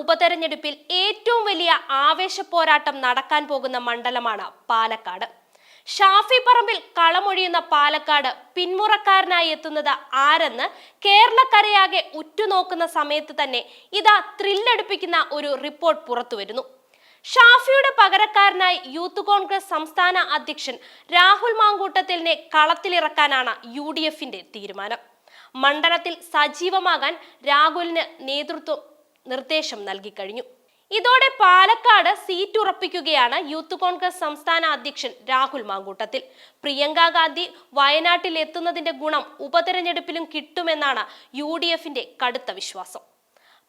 ഉപതെരഞ്ഞെടുപ്പിൽ ഏറ്റവും വലിയ ആവേശ പോരാട്ടം നടക്കാൻ പോകുന്ന മണ്ഡലമാണ് പാലക്കാട്. ഷാഫി പറമ്പിൽ കളമൊഴിയുന്ന പാലക്കാട് പിന്മുറക്കാരനായി എത്തുന്നത് ആരെന്ന് കേരളക്കരയാകെ ഉറ്റുനോക്കുന്ന സമയത്ത് തന്നെ ഇതാ ത്രില്ലടിപ്പിക്കുന്ന ഒരു റിപ്പോർട്ട് പുറത്തുവരുന്നു. ഷാഫിയുടെ പകരക്കാരനായി യൂത്ത് കോൺഗ്രസ് സംസ്ഥാന അധ്യക്ഷൻ രാഹുൽ മാങ്കൂട്ടത്തിലിനെ കളത്തിലിറക്കാനാണ് യു ഡി എഫിന്റെ തീരുമാനം. മണ്ഡലത്തിൽ സജീവമാകാൻ രാഹുലിന് നേതൃത്വം നിർദ്ദേശം നൽകിക്കഴിഞ്ഞു ഇതോടെ പാലക്കാട് സീറ്റ് ഉറപ്പിക്കുകയാണ് യൂത്ത് കോൺഗ്രസ് സംസ്ഥാന അധ്യക്ഷൻ രാഹുൽ മാങ്കൂട്ടത്തിൽ. പ്രിയങ്ക ഗാന്ധി വയനാട്ടിൽ എത്തുന്നതിന്റെ ഗുണം ഉപതെരഞ്ഞെടുപ്പിലും കിട്ടുമെന്നാണ് യു ഡി എഫിന്റെ കടുത്ത വിശ്വാസം.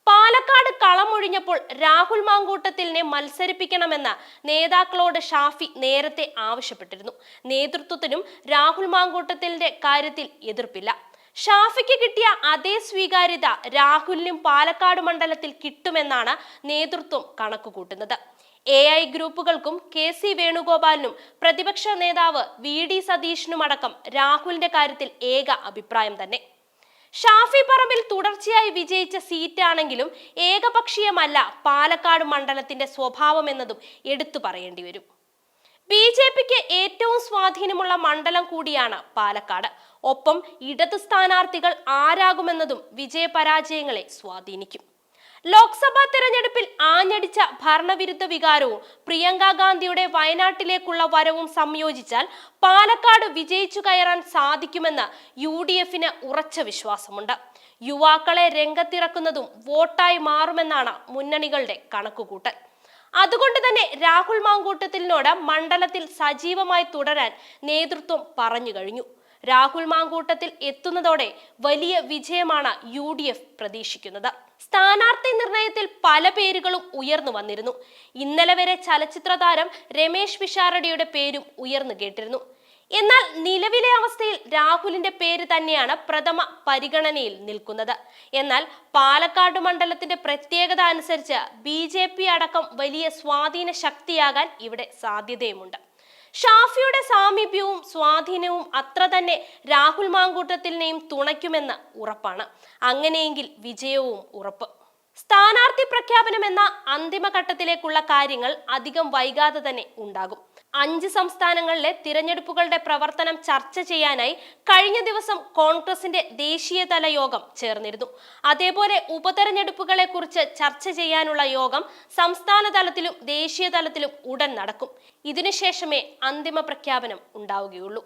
പാലക്കാട് കളമൊഴിഞ്ഞപ്പോൾ രാഹുൽ മാങ്കൂട്ടത്തിലിനെ മത്സരിപ്പിക്കണമെന്ന് നേതാക്കളോട് ഷാഫി നേരത്തെ ആവശ്യപ്പെട്ടിരുന്നു. നേതൃത്വത്തിനും രാഹുൽ മാങ്കൂട്ടത്തിലിന്റെ കാര്യത്തിൽ എതിർപ്പില്ല. ഷാഫിക്ക് കിട്ടിയ അതേ സ്വീകാര്യത രാഹുലിനും പാലക്കാട് മണ്ഡലത്തിൽ കിട്ടുമെന്നാണ് നേതൃത്വം കണക്കുകൂട്ടുന്നത്. എ ഐ ഗ്രൂപ്പുകൾക്കും കെ സി വേണുഗോപാലിനും പ്രതിപക്ഷ നേതാവ് വി ഡി സതീഷിനുമടക്കം രാഹുലിന്റെ കാര്യത്തിൽ ഏക അഭിപ്രായം തന്നെ. ഷാഫി പറമ്പിൽ തുടർച്ചയായി വിജയിച്ച സീറ്റാണെങ്കിലും ഏകപക്ഷീയമല്ല പാലക്കാട് മണ്ഡലത്തിന്റെ സ്വഭാവമെന്നതും എടുത്തു പറയേണ്ടി വരും. ബി ജെ പിക്ക് ഏറ്റവും സ്വാധീനമുള്ള മണ്ഡലം കൂടിയാണ് പാലക്കാട്. ഒപ്പം ഇടത് സ്ഥാനാർത്ഥികൾ ആരാകുമെന്നതും വിജയപരാജയങ്ങളെ സ്വാധീനിക്കും. ലോക്സഭാ തെരഞ്ഞെടുപ്പിൽ ആഞ്ഞടിച്ച ഭരണവിരുദ്ധ വികാരവും പ്രിയങ്ക ഗാന്ധിയുടെ വയനാട്ടിലേക്കുള്ള വരവും സംയോജിച്ചാൽ പാലക്കാട് വിജയിച്ചു കയറാൻ സാധിക്കുമെന്ന് യു ഡി എഫിന് ഉറച്ച വിശ്വാസമുണ്ട്. യുവാക്കളെ രംഗത്തിറക്കുന്നതും വോട്ടായി മാറുമെന്നാണ് മുന്നണികളുടെ കണക്കുകൂട്ടൽ. അതുകൊണ്ട് തന്നെ രാഹുൽ മാങ്കൂട്ടത്തിലിനോട് മണ്ഡലത്തിൽ സജീവമായി തുടരാൻ നേതൃത്വം പറഞ്ഞു കഴിഞ്ഞു. രാഹുൽ മാങ്കൂട്ടത്തിൽ എത്തുന്നതോടെ വലിയ വിജയമാണ് യു ഡി എഫ് പ്രതീക്ഷിക്കുന്നത്. സ്ഥാനാർത്ഥി നിർണയത്തിൽ പല പേരുകളും ഉയർന്നു വന്നിരുന്നു. ഇന്നലെ വരെ ചലച്ചിത്ര താരം രമേശ് പേരും ഉയർന്നു കേട്ടിരുന്നു. എന്നാൽ നിലവിലെ അവസ്ഥയിൽ രാഹുലിന്റെ പേര് തന്നെയാണ് പ്രഥമ പരിഗണനയിൽ നിൽക്കുന്നത്. എന്നാൽ പാലക്കാട് മണ്ഡലത്തിന്റെ പ്രത്യേകത അനുസരിച്ച് ബി ജെ പി അടക്കം വലിയ സ്വാധീന ശക്തിയാകാൻ ഇവിടെ സാധ്യതയുമുണ്ട്. ഷാഫിയുടെ സാമീപ്യവും സ്വാധീനവും അത്ര തന്നെ രാഹുൽ മാങ്കൂട്ടത്തിനെയും തുണയ്ക്കുമെന്ന് ഉറപ്പാണ്. അങ്ങനെയെങ്കിൽ വിജയവും ഉറപ്പ്. സ്ഥാനാർത്ഥി പ്രഖ്യാപനം എന്ന അന്തിമഘട്ടത്തിലേക്കുള്ള കാര്യങ്ങൾ അധികം വൈകാതെ തന്നെ ഉണ്ടാകും. അഞ്ച് സംസ്ഥാനങ്ങളിലെ തിരഞ്ഞെടുപ്പുകളുടെ പ്രവർത്തനം ചർച്ച ചെയ്യാനായി കഴിഞ്ഞ ദിവസം കോൺഗ്രസിന്റെ ദേശീയതല യോഗം ചേർന്നിരുന്നു. അതേപോലെ ഉപതെരഞ്ഞെടുപ്പുകളെ കുറിച്ച് ചർച്ച ചെയ്യാനുള്ള യോഗം സംസ്ഥാന തലത്തിലും ദേശീയ തലത്തിലും ഉടൻ നടക്കും. ഇതിനുശേഷമേ അന്തിമ പ്രഖ്യാപനം ഉണ്ടാവുകയുള്ളൂ.